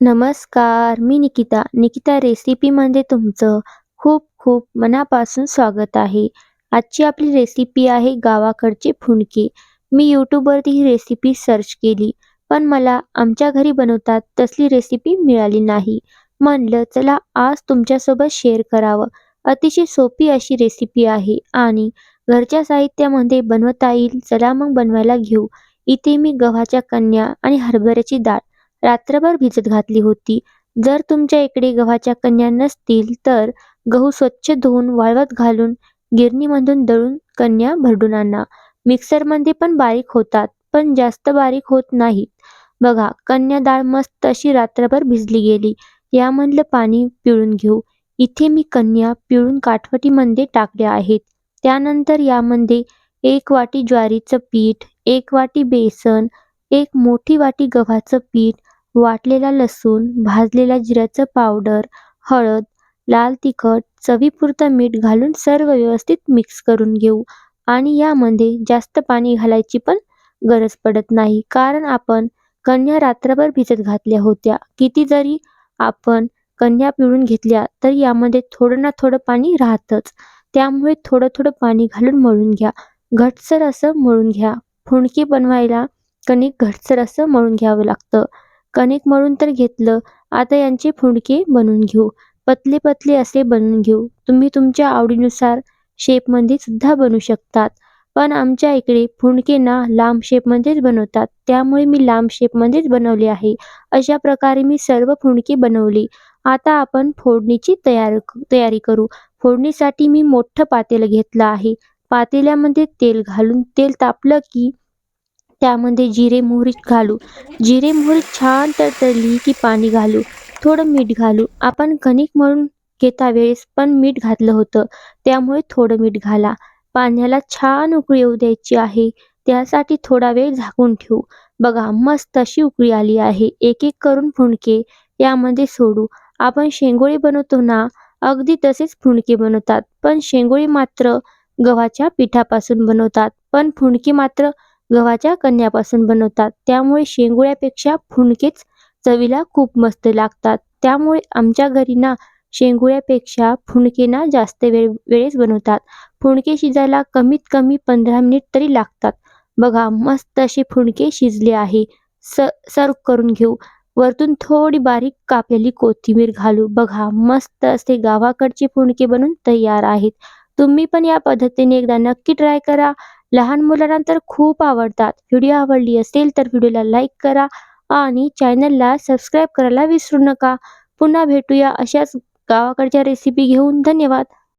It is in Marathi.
नमस्कार, मी निकिता. निकिता रेसिपीमध्ये तुमचं खूप खूप मनापासून स्वागत आहे. आजची आपली रेसिपी आहे गावाकडचे फुणके. मी यूट्यूबवरती ही रेसिपी सर्च केली, पण मला आमच्या घरी बनवतात तसली रेसिपी मिळाली नाही. म्हणलं चला आज तुमच्यासोबत शेअर करावं. अतिशय सोपी अशी रेसिपी आहे आणि घरच्या साहित्यामध्ये बनवता येईल. चला मग बनवायला घेऊ. इथे मी गव्हाच्या कन्या आणि हरभऱ्याची डाळ रात्रभर भिजत घातली होती. जर तुमच्या इकडे गव्हाच्या कन्या नसतील तर गहू स्वच्छ धुवून वाळवत घालून गिरणीमधून दळून कन्या भरडून आणा. मिक्सरमध्ये पण बारीक होतात, पण जास्त बारीक होत नाहीत. बघा कन्या डाळ मस्त अशी रात्रभर भिजली गेली. यामधलं पाणी पिळून घेऊ. इथे मी कन्या पिळून काठवटीमध्ये टाकल्या आहेत. त्यानंतर यामध्ये एक वाटी ज्वारीचं पीठ, एक वाटी बेसन, एक मोठी वाटी गव्हाचं पीठ, वाटलेला लसूण, भाजलेल्या जिऱ्याचं पावडर, हळद, लाल तिखट, चवीपुरतं मीठ घालून सर्व व्यवस्थित मिक्स करून घेऊ. आणि यामध्ये जास्त पाणी घालायची पण गरज पडत नाही, कारण आपण कन्या रात्रभर भिजत घातल्या होत्या. किती जरी आपण कन्या पिळून घेतल्या तर यामध्ये थोडं ना थोडं पाणी राहतच त्यामुळे थोडं थोडं पाणी घालून मळून घ्या. घटसर असं मळून घ्या. फुणकी बनवायला कणिक घटसर असं मळून घ्यावं लागतं. कणिक मळून तर घेतलं, आता यांचे फुंडके बनवून घेऊ. पतले पतले असे बनवून घेऊ. तुम्ही तुमच्या आवडीनुसार शेपमध्ये सुद्धा बनवू शकतात. पण आमच्या इकडे फुंडके ना लांब शेपमध्येच बनवतात, त्यामुळे मी लांब शेपमध्येच बनवले आहे. अशा प्रकारे मी सर्व फुंडके बनवली. आता आपण फोडणीची तयार तयारी करू. फोडणीसाठी मी मोठं पातेलं घेतलं आहे. पातेल्यामध्ये तेल घालून तेल तापलं की त्यामध्ये जिरे मोहरी घालू. जिरे मोहरी छान तडतडली की पाणी घालू. थोडं मीठ घालू. आपण कणिक म्हणून घेता वेळेस पण मीठ घातलं होतं, त्यामुळे थोडं मीठ घाला. पाण्याला छान उकळी येऊ द्यायची आहे. त्यासाठी थोडा वेळ झाकून ठेवू. बघा मस्त अशी उकळी आली आहे. एक एक करून फुणके यामध्ये सोडू. आपण शेंगोळी बनवतो ना, अगदी तसेच फुणके बनवतात. पण शेंगोळी मात्र गव्हाच्या पिठापासून बनवतात, पण फुणके मात्र गव्हाच्या कण्यापासून बनवतात. त्यामुळे शेंगोळ्यापेक्षा फुणकेच चवीला खूप मस्त लागतात. त्यामुळे आमच्या घरी ना शेंगोळ्यापेक्षा फुणके ना जास्त वेळ वेळेस बनवतात. फुणके शिजायला कमीत कमी पंधरा मिनिट तरी लागतात. बघा मस्त असे फुणके शिजले आहे. स सर्व्ह करून घेऊ. वरतून थोडी बारीक कापलेली कोथिंबीर घालू. बघा मस्त असे गावाकडचे फुणके बनून तयार आहेत. तुम्ही पण या पद्धतीने एकदा नक्की ट्राय करा. लहान मुलांना तर खूप आवडतात. व्हिडिओ आवडली असेल तर व्हिडिओला लाईक करा आणि चॅनलला सबस्क्राईब करायला विसरू नका. पुन्हा भेटूया अशाच गावाकडच्या रेसिपी घेऊन. धन्यवाद.